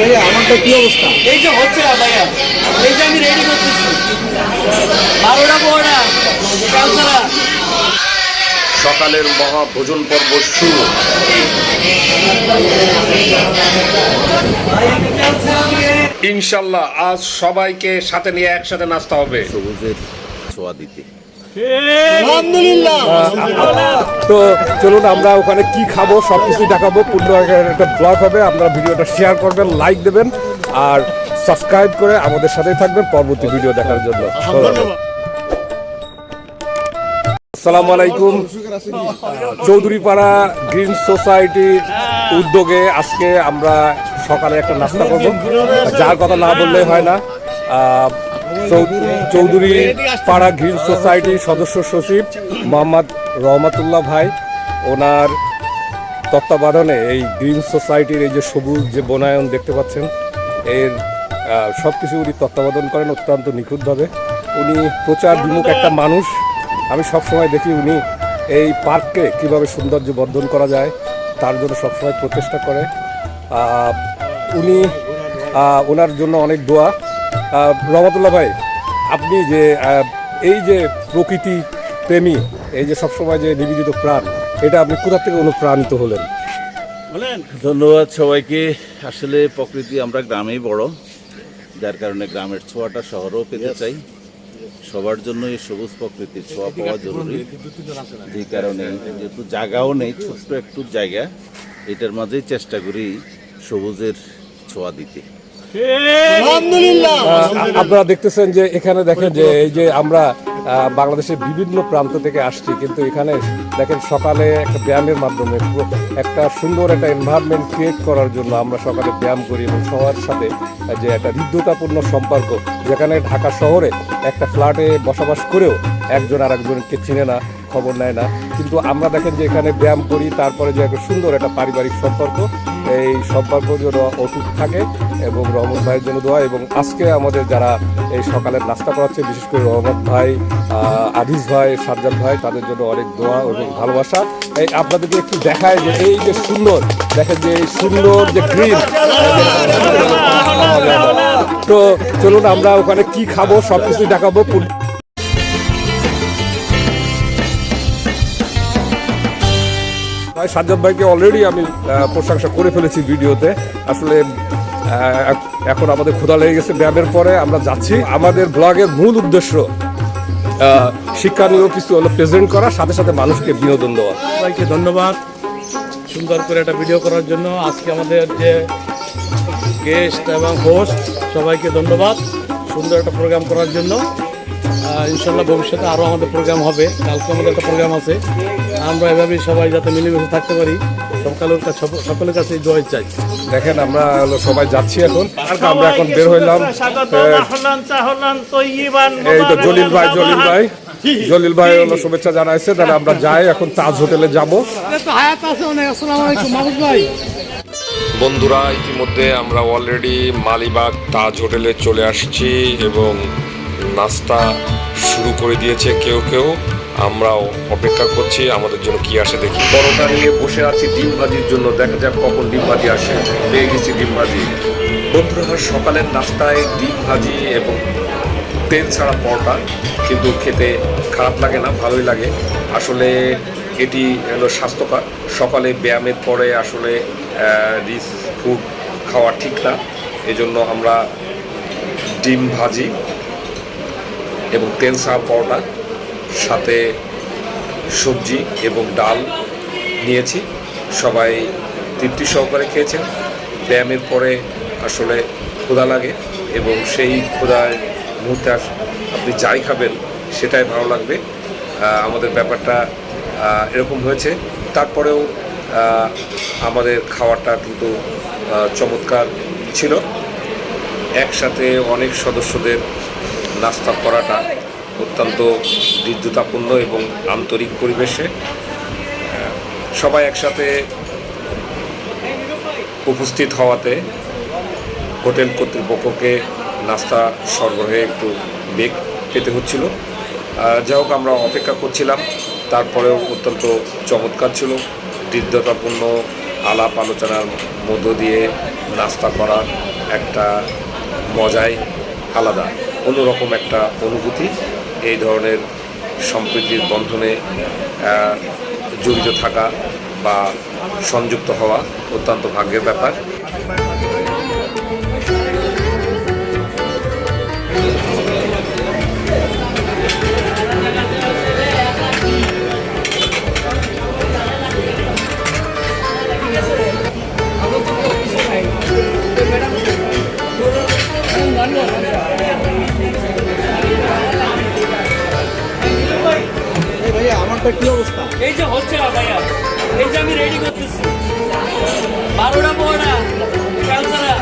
ভাইয়া আমারটা কি অবস্থা? এই যে হচ্ছে না ভাইয়া এই যে আমি রেডি করতেছি। বারোটা বড়া কালচারা সকালের মহাভোজন পর্ব শুরু। ইনশাল্লাহ আজ সবাইকে সাথে নিয়ে একসাথে নাস্তা হবে। সবুজের ছোঁয়া দিতে। তো চলুন আমরা ওখানে কি খাব সব কিছু দেখাবো। পূর্ণ একটা ব্লগ হবে। আপনারা ভিডিওটা শেয়ার করবেন লাইক দেবেন আর সাবস্ক্রাইব করে আমাদের সাথেই থাকবেন পরবর্তী ভিডিও দেখার জন্য। আসসালামু আলাইকুম। চৌধুরীপাড়া গ্রিন সোসাইটির উদ্যোগে আজকে আমরা সকালে একটা নাস্তা করব। যার কথা না বললে হয় না। চৌধুরী পাড়া গ্রিন সোসাইটির সদস্য সচিব মোহাম্মদ রহমাতুল্লাহ ভাই, ওনার তত্ত্বাবধানে এই গ্রিন সোসাইটির এই যে সবুজ যে বনায়ন দেখতে পাচ্ছেন, এর সব কিছু উনি তত্ত্বাবধান করেন অত্যন্ত নিখুঁতভাবে। উনি প্রচার বিমুখ একটা মানুষ। আমি সবসময় দেখি উনি এই পার্ককে কীভাবে সৌন্দর্য বর্ধন করা যায়, তার জন্য সবসময় প্রচেষ্টা করে। উনি ওনার জন্য অনেক দোয়া। রহমতুল্লাহ ভাই আপনি যে এই যে প্রকৃতি প্রেমী এই যে সবসময় যে নিবেদিত প্রাণ এটা আপনি কোথা থেকে অনুপ্রাণিত হলেন? ধন্যবাদ সবাইকে। আসলে প্রকৃতি আমরা গ্রামেই বড় যার কারণে গ্রামের ছোঁয়াটা শহরেও পেতে চাই। সবার জন্য এই সবুজ প্রকৃতির ছোঁয়া পাওয়া জরুরি। যে কারণে যেহেতু জায়গাও নেই ছোট্ট একটু জায়গা এটার মাঝেই চেষ্টা করি সবুজের ছোঁয়া দিতে। আপনারা দেখতেছেন যে এখানে দেখেন যে এই যে আমরা বাংলাদেশের বিভিন্ন প্রান্ত থেকে আসছি কিন্তু এখানে দেখেন সকালে একটা ব্যায়ামের মাধ্যমে একটা সুন্দর একটা এনভায়রনমেন্ট ক্রিয়েট করার জন্য আমরা সকালে ব্যায়াম করি এবং সবার সাথে যে একটা হৃদ্যতাপূর্ণ সম্পর্ক যেখানে ঢাকা শহরে একটা ফ্ল্যাটে বসবাস করেও একজন আর একজনকে চিনে না। খবর নেয় না। কিন্তু আমরা দেখেন যে এখানে ব্যায়াম করি, তারপরে যে একটা সুন্দর একটা পারিবারিক সম্পর্ক, এই সম্পর্ক যেন অটুট থাকে এবং রহমত ভাইয়ের জন্য দোয়া। এবং আজকে আমাদের যারা এই সকালের নাস্তা করাচ্ছে, বিশেষ করে রহমত ভাই আদিস ভাই, সাজ্জাদ ভাই, তাদের জন্য অনেক দোয়া এবং ভালোবাসা। এই আপনাদেরকে একটু দেখায় যে এই যে সুন্দর, দেখেন যে এই সুন্দর যে গ্রিন তো চলুন আমরা ওখানে কি খাব সব কিছু দেখাবো। ভাই সাজ্জাদ ভাইকে অলরেডি আমি প্রশংসা করে ফেলেছি ভিডিওতে। আসলে এখন আমাদের ক্ষুধা লেগে গেছে ব্যায়ামের পরে আমরা যাচ্ছি আমাদের ব্লগের মূল উদ্দেশ্য। আহ, শিক্ষণীয় কিছু হলো প্রেজেন্ট করা সাথে সাথে মানুষকে বিনোদন দেওয়া। সবাইকে ধন্যবাদ সুন্দর করে একটা ভিডিও করার জন্য। আজকে আমাদের যে গেস্ট এবং হোস্ট সবাইকে ধন্যবাদ সুন্দর একটা প্রোগ্রাম করার জন্য। ইনশাল্লাহ ভবিষ্যতে আরও আমাদের প্রোগ্রাম হবে। কালকে আমাদের একটা প্রোগ্রাম আছে। আমরা এভাবেই সবাই যাতে মিলেমিশে থাকতে পারি। সকালের কাছে সকলের কাছে জয় চাই। দেখেন আমরা হলো সবাই যাচ্ছি এখন। আমরা এখন বের হইলাম। এই তো জলিল ভাই জলিল ভাই। জলিল ভাই হলো শুভেচ্ছা জানাইছে। তাহলে আমরা যাই এখন তাজ হোটেলে যাব। হায়াত আছে অনেক। আসসালামু আলাইকুম মাহবুব ভাই। বন্ধুরা ইতিমধ্যে আমরা অলরেডি মালিবাগ তাজ হোটেলে চলে আসছি এবং নাস্তা শুরু করে দিয়েছে কেউ কেউ। আমরাও অপেক্ষা করছি, আমাদের জন্য কি আসে দেখি। পরোটা নিয়ে বসে আছি ডিম ভাজির জন্য। দেখা যাক কখন ডিম ভাজি আসে। পেয়ে গেছি ডিম ভাজি বন্ধুরা, সকালের নাস্তায় ডিম ভাজি এবং তেল ছাড়া পরোটা কিন্তু খেতে খারাপ লাগে না, ভালোই লাগে। আসলে এটি হলো স্বাস্থ্যকর। সকালে ব্যায়ামের পরে আসলে রিচ ফুড খাওয়া ঠিক না। এজন্য আমরা ডিম ভাজি এবং তেল ছাড়া পরোটা, সাথে সবজি এবং ডাল নিয়েছি। সবাই তৃপ্তি সহকারে খেয়েছেন। ব্যায়ামের পরে আসলে ক্ষুধা লাগে এবং সেই ক্ষুধায় মুহূর্তে আপনি যাই খাবেন, সেটাই ভালো লাগবে। আমাদের ব্যাপারটা এরকম হয়েছে। তারপরেও আমাদের খাওয়াটা কিন্তু চমৎকার ছিল। একসাথে অনেক সদস্যদের নাস্তা করাটা অত্যন্ত বিদ্যুতাপূর্ণ এবং আন্তরিক পরিবেশে। সবাই একসাথে উপস্থিত হওয়াতে হোটেল কর্তৃপক্ষকে নাস্তা সরবরাহে একটু বেগ পেতে হচ্ছিল। যাই হোক, আমরা অপেক্ষা করছিলাম। তারপরেও অত্যন্ত চমৎকার ছিল। হৃদ্যতাপূর্ণ আলাপ আলোচনার মধ্য দিয়ে নাস্তা করার একটা মজাই আলাদা। অন্যরকম একটা অনুভূতি এই ধরনের সম্প্রীতির বন্ধনে জড়িত থাকা বা সংযুক্ত হওয়া অত্যন্ত ভাগ্যের ব্যাপার। ভাইয়া কি অবস্থা? এই যে হচ্ছে না ভাইয়া এই যে আমি রেডি করতেছি। বারোটা ক্যালসারা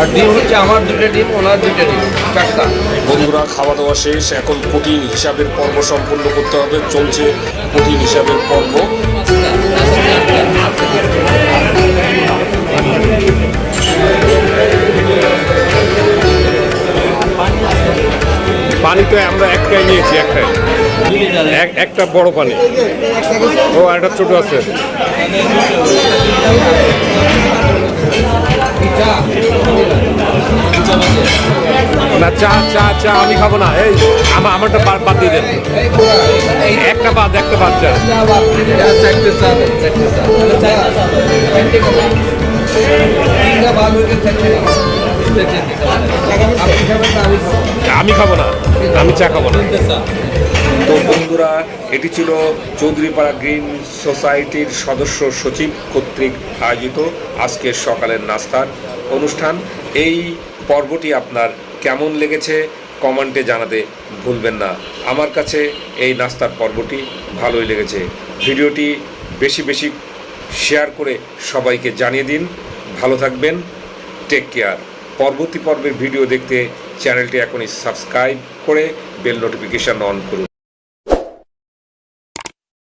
আর ডিম হচ্ছে আমার দুটো ডিম ওনার দুটো ডিম চারটা। বন্ধুরা খাওয়া দাওয়া শেষ এখন কঠিন হিসাবের পর্ব সম্পূর্ণ করতে হবে চলছে কঠিন হিসাবের পর্ব। পানি তো আমরা একটাই নিয়েছি, একটাই। একটা বড় পানি। ও একটা ছোট আছে। না, চা চা চা আমি খাব না। এই আমার আমারটা বাদ বাদ দিয়ে দেন। একটা বাদ একটা বাদ চা। আমি খাব না, আমি চা খাব না। তো বন্ধুরা, এটি ছিল চৌধুরীপাড়া গ্রিন সোসাইটির সদস্য সচিব কর্তৃক আয়োজিত আজকের সকালের নাস্তার অনুষ্ঠান। এই পর্বটি আপনার কেমন লেগেছে কমেন্টে জানাতে ভুলবেন না। আমার কাছে এই নাস্তার পর্বটি ভালোই লেগেছে। ভিডিওটি বেশি বেশি শেয়ার করে সবাইকে জানিয়ে দিন। ভালো থাকবেন। Take care. পরবর্তী পর্বের ভিডিও দেখতে চ্যানেলটি এখনই সাবস্ক্রাইব করে বেল নোটিফিকেশান অন করুন।